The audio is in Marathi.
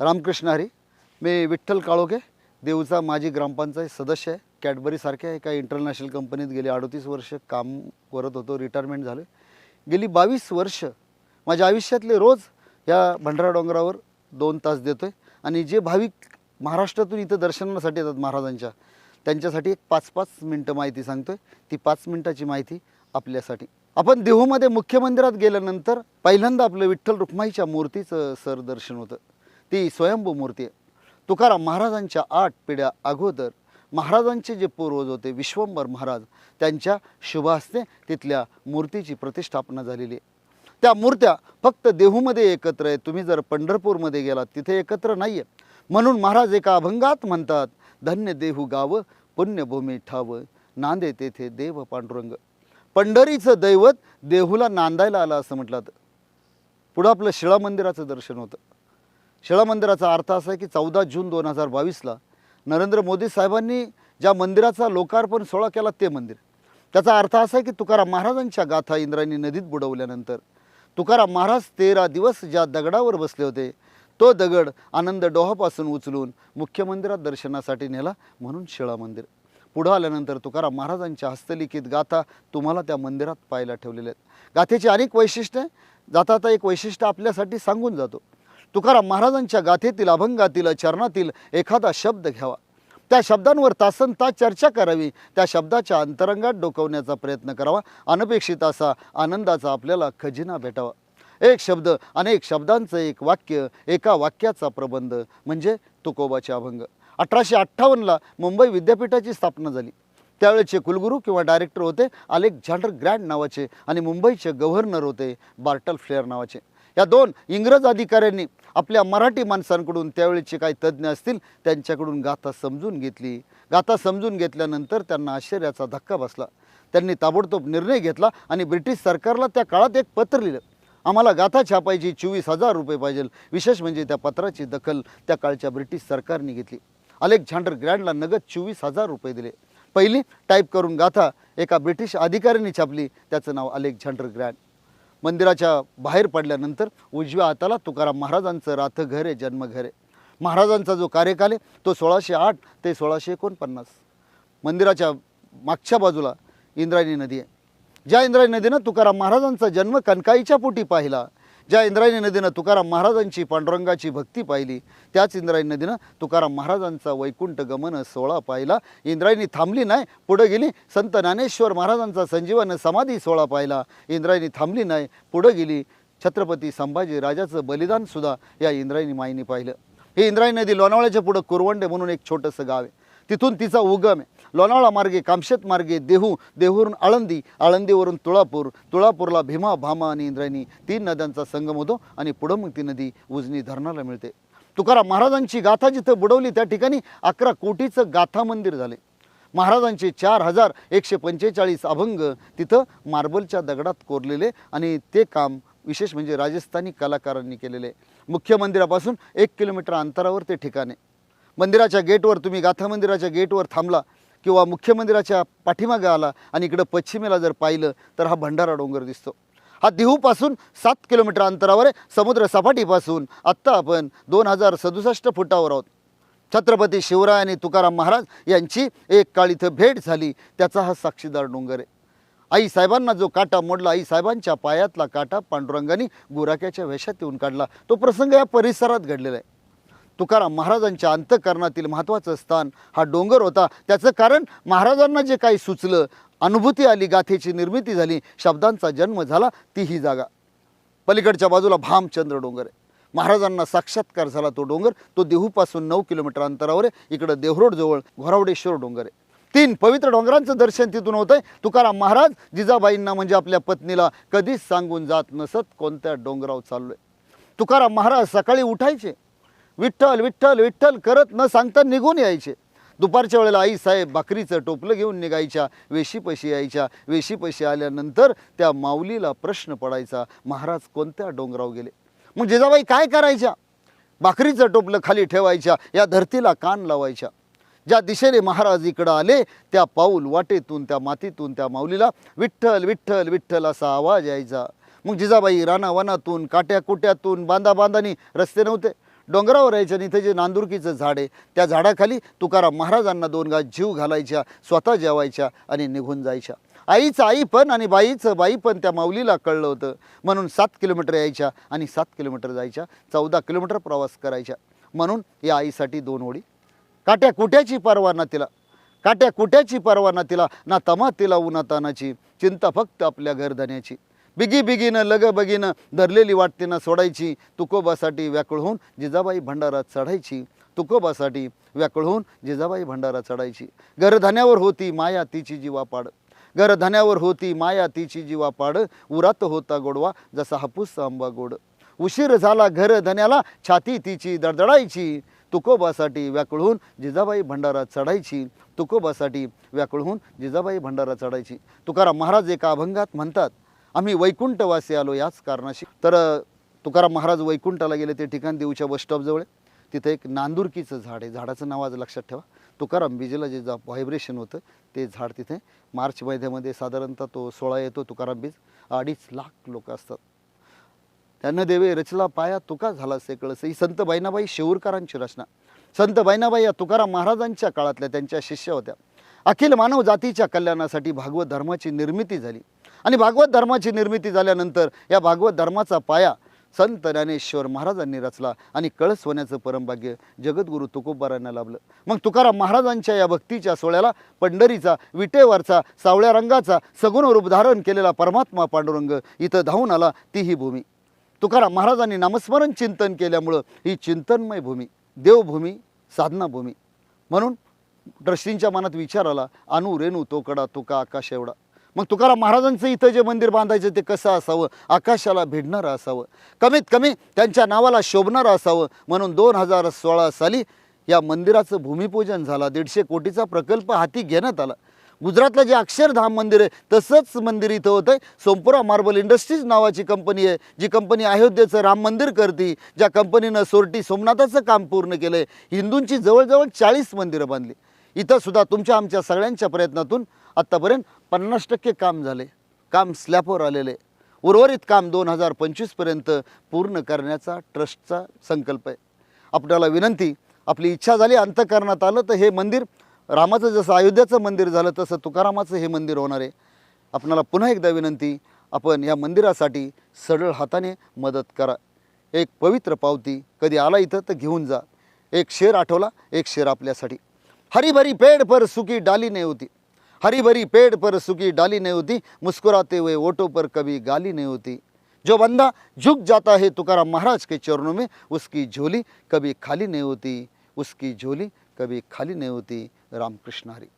रामकृष्ण हरी. मी विठ्ठल काळोखे देऊचा माजी ग्रामपंचायत सदस्य आहे. कॅडबरीसारख्या एका इंटरनॅशनल कंपनीत गेली अडतीस वर्ष काम करत होतो रिटायरमेंट झालं. गेली बावीस वर्ष माझ्या आयुष्यातले रोज या भंडारा डोंगरावर दोन तास देतो आहे आणि जे भाविक महाराष्ट्रातून इथं दर्शनासाठी येतात महाराजांच्या त्यांच्यासाठी एक पाच पाच मिनटं माहिती सांगतो आहे ती पाच मिनटाची माहिती आपल्यासाठी. आपण देहूमध्ये मुख्य मंदिरात गेल्यानंतर पहिल्यांदा आपलं विठ्ठल रुक्माईच्या मूर्तीचं सर दर्शन होतं. ती स्वयंभू मूर्ती आहे तुकाराम महाराजांच्या आठ पिढ्या अगोदर महाराजांचे जे पूर्वज होते विश्वंभर महाराज त्यांच्या शुभासने तिथल्या मूर्तीची प्रतिष्ठापना झालेली. आहे त्या मूर्त्या फक्त देहूमध्ये एकत्र आहेत. तुम्ही जर पंढरपूरमध्ये गेलात तिथे एकत्र नाही आहे म्हणून महाराज एका अभंगात म्हणतात धन्य देहू गाव पुण्यभूमी ठाव नांदे तेथे देव पांडुरंग. पंढरीचं दैवत देहूला नांदायला आलं असं म्हटलं जातं. पुढं आपलं शिळा मंदिराचं दर्शन होतं. शिळा मंदिराचा अर्थ असा आहे की चौदा जून दोन हजार बावीसला नरेंद्र मोदी साहेबांनी ज्या मंदिराचा लोकार्पण सोहळा केला ते मंदिर. त्याचा अर्थ असा आहे की तुकाराम महाराजांच्या गाथा इंद्रायणी नदीत बुडवल्यानंतर तुकाराम महाराज तेरा दिवस ज्या दगडावर बसले होते तो दगड आनंद डोहापासून उचलून मुख्य मंदिरात दर्शनासाठी नेला म्हणून शिळा मंदिर. पुढं आल्यानंतर तुकाराम महाराजांच्या हस्तलिखित गाथा तुम्हाला त्या मंदिरात पाहायला ठेवलेल्या आहेत. गाथेची अनेक वैशिष्ट्ये जाता आता एक वैशिष्ट्य आपल्यासाठी सांगून जातो. तुकाराम महाराजांच्या गाथेतील अभंगातील चरणातील एखादा शब्द घ्यावा. त्या शब्दांवर तासन तास चर्चा करावी. त्या शब्दाच्या अंतरंगात डोकवण्याचा प्रयत्न करावा. अनपेक्षित असा आनंदाचा आपल्याला खजिना भेटावा. एक शब्द अनेक शब्दांचं एक वाक्य एका वाक्याचा प्रबंध म्हणजे तुकोबाचे अभंग. अठराशे अठ्ठावन्नला मुंबई विद्यापीठाची स्थापना झाली. त्यावेळेचे कुलगुरू किंवा डायरेक्टर होते अलेक्झांडर ग्रँड नावाचे आणि मुंबईचे गव्हर्नर होते बार्टल फ्लेअर नावाचे. या दोन इंग्रज अधिकाऱ्यांनी आपल्या मराठी माणसांकडून त्यावेळेचे काही तज्ज्ञ असतील त्यांच्याकडून गाथा समजून घेतली. गाथा समजून घेतल्यानंतर त्यांना आश्चर्याचा धक्का बसला. त्यांनी ताबडतोब निर्णय घेतला आणि ब्रिटिश सरकारला त्या काळात एक पत्र लिहिलं. आम्हाला गाथा छापायची चोवीस हजार रुपये पाहिजे. विशेष म्हणजे त्या पत्राची दखल त्या काळच्या ब्रिटिश सरकारने घेतली. अलेक्झांडर ग्रँडला नगद चोवीस हजार रुपये दिले. पहिली टाईप करून गाथा एका ब्रिटिश अधिकाऱ्यांनी छापली. त्याचं नाव अलेक्झांडर ग्रँड. मंदिराच्या बाहेर पडल्यानंतर उजव्या हाताला तुकाराम महाराजांचं राथघर आहे जन्मघर आहे. महाराजांचा जो कार्यकाल आहे तो सोळाशे आठ ते सोळाशे एकोणपन्नास. मंदिराच्या मागच्या बाजूला इंद्रायणी नदी आहे. ज्या इंद्रायणी नदीनं तुकाराम महाराजांचा जन्म कणकाईच्या पोटी पाहिला ज्या इंद्रायणी नदीनं तुकाराम महाराजांची पांडुरंगाची भक्ती पाहिली त्याच इंद्रायणी नदीनं तुकाराम महाराजांचा वैकुंठ गमन सोहळा पाहिला. इंद्रायणी थांबली नाही पुढं गेली संत ज्ञानेश्वर महाराजांचा संजीवन समाधी सोहळा पाहिला. इंद्रायणी थांबली नाही पुढं गेली छत्रपती संभाजी राजाचं बलिदानसुद्धा या इंद्रायणी माईने पाहिलं. ही इंद्रायणी नदी लोणावळ्याच्या पुढं कुरवंडे म्हणून एक छोटंसं गाव आहे. तिथून तिचा उगम आहे. लोणावळा मार्गे कामशेत मार्गे देहू देहूवरून आळंदी आळंदीवरून तुळापूर तुळापूरला भीमा भामा आणि इंद्रायणी तीन नद्यांचा संगम होतो आणि पुढं मग ती नदी उजनी धरणाला मिळते. तुकाराम महाराजांची गाथा जिथं बुडवली त्या ठिकाणी अकरा कोटीचं गाथा मंदिर झाले. महाराजांचे चार हजार एकशे पंचेचाळीस अभंग तिथं मार्बलच्या दगडात कोरलेले आणि ते काम विशेष म्हणजे राजस्थानी कलाकारांनी केलेले. मुख्य मंदिरापासून एक किलोमीटर अंतरावर ते ठिकाण आहे. मंदिराच्या गेटवर तुम्ही गाथा मंदिराच्या गेटवर थांबला किंवा मुख्य मंदिराच्या पाठीमागे आला आणि इकडं पश्चिमेला जर पाहिलं तर हा भंडारा डोंगर दिसतो. हा देहूपासून सात किलोमीटर अंतरावर आहे समुद्र सपाटीपासून आत्ता आपण दोन हजार सदुसष्ट फुटावर आहोत. छत्रपती शिवराय आणि तुकाराम महाराज यांची एक काळ इथं भेट झाली त्याचा हा साक्षीदार डोंगर आहे. आई साहेबांना जो काटा मोडला आई साहेबांच्या पायातला काटा पांडुरंगाने गुराक्याच्या वेशात येऊन काढला. तो प्रसंग या परिसरात घडलेला आहे. तुकाराम महाराजांच्या अंतकरणातील महत्त्वाचं स्थान हा डोंगर होता. त्याचं कारण महाराजांना जे काही सुचलं अनुभूती आली गाथेची निर्मिती झाली शब्दांचा जन्म झाला ती ही जागा. पलीकडच्या बाजूला भामचंद्र डोंगर आहे. महाराजांना साक्षात्कार झाला तो डोंगर. तो देहूपासून नऊ किलोमीटर अंतरावर आहे. इकडं देवरोडजवळ घोरावडेश्वर डोंगर आहे. तीन पवित्र डोंगरांचं दर्शन तिथून होतंय. तुकाराम महाराज जिजाबाईंना म्हणजे आपल्या पत्नीला कधीच सांगून जात नसत कोणत्या डोंगरावर चाललोय. तुकाराम महाराज सकाळी उठायचे. विठ्ठल विठ्ठल विठ्ठल करत न सांगता निघून यायचे. दुपारच्या वेळेला आई साहेब भाकरीचं टोपलं घेऊन निघायच्या वेशीपशी यायच्या. वेशीपशी आल्यानंतर त्या माऊलीला प्रश्न पडायचा महाराज कोणत्या डोंगराव गेले? म्हणजे मग जिजाबाई काय करायच्या? भाकरीचं टोपलं खाली ठेवायच्या या धरतीला कान लावायच्या. ज्या दिशेने महाराज इकडं आले त्या पाऊल वाटेतून त्या मातीतून त्या माऊलीला विठ्ठल विठ्ठल विठ्ठल असा आवाज यायचा. मग जिजाबाई रानावनातून काट्याकुट्यातून बांधा बांधानी रस्ते नव्हते. डोंगरावर यायचं आणि इथं जे नांदुरकीचं झाड आहे त्या झाडाखाली तुकाराम महाराजांना दोन गा जीव घालायच्या स्वतः जेवायच्या आणि निघून जायच्या. आईचं आई पण आणि बाईचं बाई पण त्या माऊलीला कळलं होतं. म्हणून सात किलोमीटर यायच्या आणि सात किलोमीटर जायच्या चौदा किलोमीटर प्रवास करायच्या. म्हणून या आईसाठी दोन ओळी काट्या कुट्याची पर्वा ना तिला. काट्या कुट्याची पर्वा ना तिला ना तमा तिला उन्हातानाची. चिंता फक्त आपल्या घरधण्याची बिगी बिगीनं लग बगीनं धरलेली वाटतीनं सोडायची तुकोबासाठी व्याकुळ होऊन जिजाबाई भंडारा चढायची तुकोबासाठी व्याकुळ होऊन जिजाबाई भंडारा चढायची. घरधान्यावर होती माया तिची जीवा पाड घरधण्यावर होती माया तिची जीवा पाड उरात होता गोडवा जसा हापूस आंबा गोड. उशीर झाला घर धन्याला छाती तिची दडदडायची. तुकोबासाठी व्याकुळ होऊन जिजाबाई भंडारा चढायची. तुकोबासाठी व्याकुळ होऊन जिजाबाई भंडारा चढायची. तुकाराम महाराज एका अभंगात म्हणतात आम्ही वैकुंठवासी आलो याच कारणाशी. तर तुकाराम महाराज वैकुंठाला गेले ते ठिकाण देऊच्या बसस्टॉपजवळ आहे. तिथं एक नांदुरकीचं झाड आहे. झाडाचं नाव आज लक्षात ठेवा. तुकाराम बीजेला जे जा व्हायब्रेशन होतं ते झाड तिथे. मार्च महिन्यामध्ये साधारणतः तो सोळा येतो तुकाराम बीज. अडीच लाख लोक असतात. त्यानं देवे रचला पाया तुका झाला से कळस ही संत बाईनाबाई शेऊरकरांची रचना. संत बाईनाबाई या तुकाराम महाराजांच्या काळातल्या त्यांच्या शिष्य होत्या. अखिल मानव जातीच्या कल्याणासाठी भागवत धर्माची निर्मिती झाली. आणि भागवत धर्माची निर्मिती झाल्यानंतर या भागवत धर्माचा पाया संत ज्ञानेश्वर महाराजांनी रचला आणि कळस होण्याचं परमभाग्य जगद्गुरू तुकोबारांना लाभलं. मग तुकाराम महाराजांच्या या भक्तीच्या सोहळ्याला पंढरीचा विटेवरचा सावळ्या रंगाचा सगुण रूप धारण केलेला परमात्मा पांडुरंग इथं धावून आला ती ही भूमी. तुकाराम महाराजांनी नामस्मरण चिंतन केल्यामुळं ही चिंतनमय भूमी देवभूमी साधना भूमी. म्हणून ट्रस्टींच्या मनात विचार आला अनु रेणू तोकडा तुका आकाश एवढा. मग तुकाराम महाराजांचं इथं जे मंदिर बांधायचं ते कसं असावं? आकाशाला भिडणारं असावं? कमीत कमी त्यांच्या नावाला शोभणारं असावं? म्हणून दोन हजार सोळा साली या मंदिराचं भूमिपूजन झालं. दीडशे कोटीचा प्रकल्प हाती घेण्यात आला. गुजरातलं जे अक्षरधाम मंदिर आहे तसंच मंदिर इथं होतं आहे सोमपुरा मार्बल इंडस्ट्रीज नावाची कंपनी आहे. जी कंपनी अयोध्येचं राम मंदिर करते ज्या कंपनीनं सोरटी सोमनाथाचं काम पूर्ण केलं आहे हिंदूंची जवळजवळ चाळीस मंदिरं बांधली. इथंसुद्धा तुमच्या आमच्या सगळ्यांच्या प्रयत्नातून आत्तापर्यंत पन्नास टक्के काम झाले. काम स्लॅपवर आलेले. उर्वरित काम दोन हजार पंचवीसपर्यंत पूर्ण करण्याचा ट्रस्टचा संकल्प आहे. आपल्याला विनंती आपली इच्छा झाली अंतकरणात आलं तर हे मंदिर रामाचं जसं अयोध्याचं मंदिर झालं तसं तुकारामाचं हे मंदिर होणार आहे. आपणाला पुन्हा एकदा विनंती आपण या मंदिरासाठी सरळ हाताने मदत करा. एक पवित्र पावती कधी आला इथं तर घेऊन जा. एक शेर आठवला एक शेर आपल्यासाठी. हरी भरी पेड़ पर सुखी डाली नहीं होती। हरी भरी पेड़ पर सुखी डाली नहीं होती, मुस्कुराते हुए ओटों पर कभी गाली नहीं होती। जो बंदा झुक जाता है तुकारा महाराज के चरणों में, उसकी झोली कभी खाली नहीं होती, उसकी झोली कभी खाली नहीं होती। रामकृष्ण हरी।